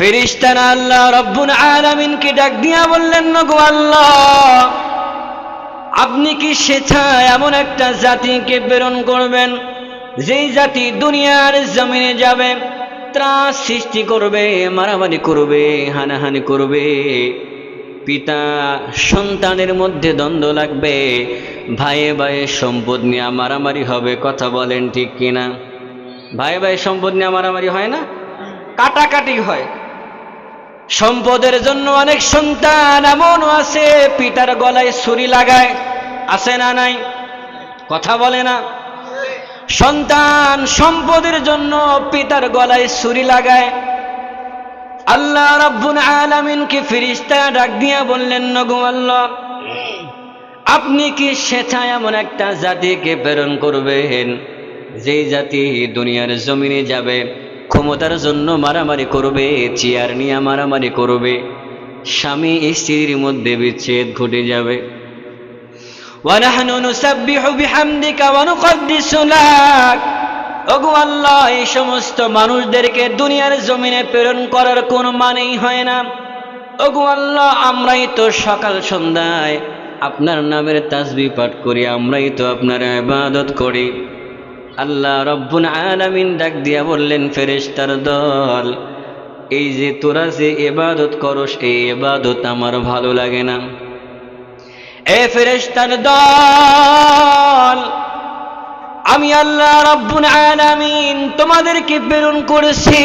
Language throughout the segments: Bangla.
ফেরিস্তানা আল্লাহ রব্বুল আলামিনকে ডাক দিয়া বললেন, নগো আল্লাহ, আপনি কি স্বেচ্ছায় এমন একটা জাতিকে প্রেরণ করবেন, যেই জাতি দুনিয়ার জমিনে যাবে, ত্রাস সৃষ্টি করবে, মারামারি করবে, হানাহানি করবে, পিতা সন্তানের মধ্যে দ্বন্দ্ব লাগবে ভাইয়ে ভাইয়ে সম্পদ নিয়ে মারামারি হবে, কথা বলেন ঠিক কিনা? ভাই ভাই সম্পদ নিয়ে মারামারি হয় না? কাটাকাটি হয়। সম্পদের জন্য অনেক সন্তান এমনও আছে, পিতার গলায় ছুরি লাগায়। আছে না নাই? কথা বলে না। সন্তান সম্পদের জন্য পিতার গলায় ছুরি লাগায়। আল্লাহ রাব্বুল আলামিনকে ফিরিস্তা ডাক দিয়া বললেন, নগো আল্লাহ, আপনি কি স্বেচ্ছায় এমন একটা জাতিকে প্রেরণ করবেন? যেই জাতি দুনিয়ার জমিনে যাবে ক্ষমতার জন্য মারামারি করবে, চেয়ার নিয়ে মারামারি করবে, স্বামী স্ত্রীর মধ্যে বিচ্ছেদ ঘটে যাবে। এই সমস্ত মানুষদেরকে দুনিয়ার জমিনে প্রেরণ করার কোন মানেই হয় না। অগুয়াল্লাহ আমরাই তো সকাল সন্ধ্যায় আপনার নামের তাজবি পাঠ করি, আমরাই তো আপনার ইবাদত করি। আল্লাহ রব্বুল আলামিন ডাক দিয়া বললেন, ফেরেশতার দল, এই যে তোরা যে এবাদত করস, এই এবাদত আমার ভালো লাগে না। এ ফেরেশতার দল, আমি আল্লাহ রব্বুল আলামিন তোমাদেরকে প্রেরণ করেছি।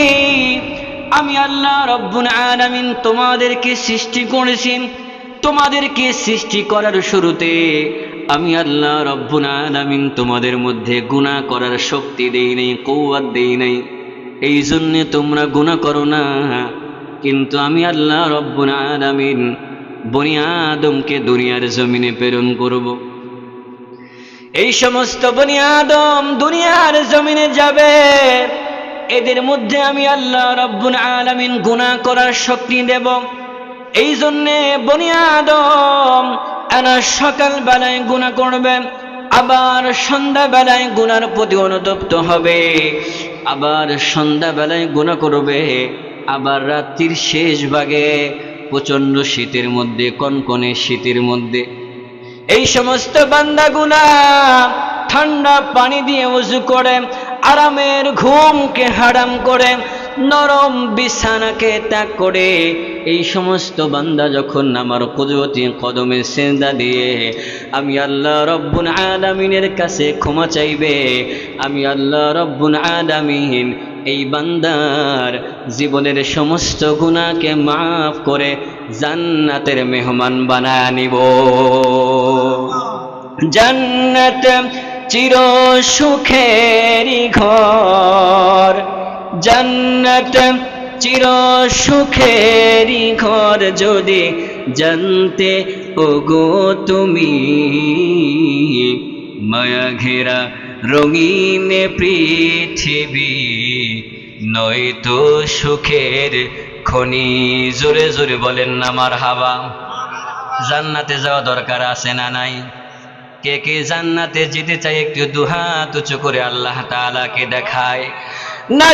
আমি আল্লাহ রব্বুল আলামিন তোমাদেরকে সৃষ্টি করেছি। তোমাদেরকে সৃষ্টি করার শুরুতে আমি আল্লাহ রব্বুল আলামিন তোমাদের মধ্যে গুনাহ করার শক্তি দেই নাই, কৌয়াত দেই নাই। এই জন্যে তোমরা গুনাহ করো না। কিন্তু আমি আল্লাহ রব্বুল আলামিন বনি আদমকে দুনিয়ার জমিনে প্রেরণ করব। এই সমস্ত বনি আদম দুনিয়ার জমিনে যাবে। এদের মধ্যে আমি আল্লাহ রব্বুল আলামিন গুনাহ করার শক্তি দেব। এই জন্যে বনি আদম এরা সকাল বেলায় গুনাহ করবে, আবার সন্ধ্যা বেলায় গুনার প্রতি অনুতপ্ত হবে। আবার সন্ধ্যা বেলায় গুনাহ করবে, আবার রাত্রির শেষ ভাগে প্রচণ্ড শীতের মধ্যে, কনকনে শীতের মধ্যে। এই সমস্ত বান্দা বান্দাগুলা ঠান্ডা পানি দিয়ে উজু করে, আরামের ঘুমকে হারাম করে নরম বিছানাকে ত্যাগ করে এই সমস্ত বান্দা যখন আমার কুদরতি কদমে সেন্দা দিয়ে, আমি আল্লাহ রব্বুল আলামিনের কাছে ক্ষমা চাইবে, আমি আল্লাহ রব্বুল আলামিন এই বান্দার জীবনের সমস্ত গুণাকে মাফ করে জান্নাতের মেহমান বানায় নিব। জান্নাত চির সুখেরই ঘর। জান্নাত চির সুখেরই ঘর যদি জানতে, ওগো তুমি মায়া ঘেরা রঙিন পৃথিবী, নয়তো সুখের খনি। জোরে জোরে বলেন না আমার হাবা জান্নাতে যাওয়া দরকার আছে না নাই? কে কে জান্নাতে যেতে চাই একটু দুহাত উঁচু করে আল্লাহ তাআলাকে দেখায়। না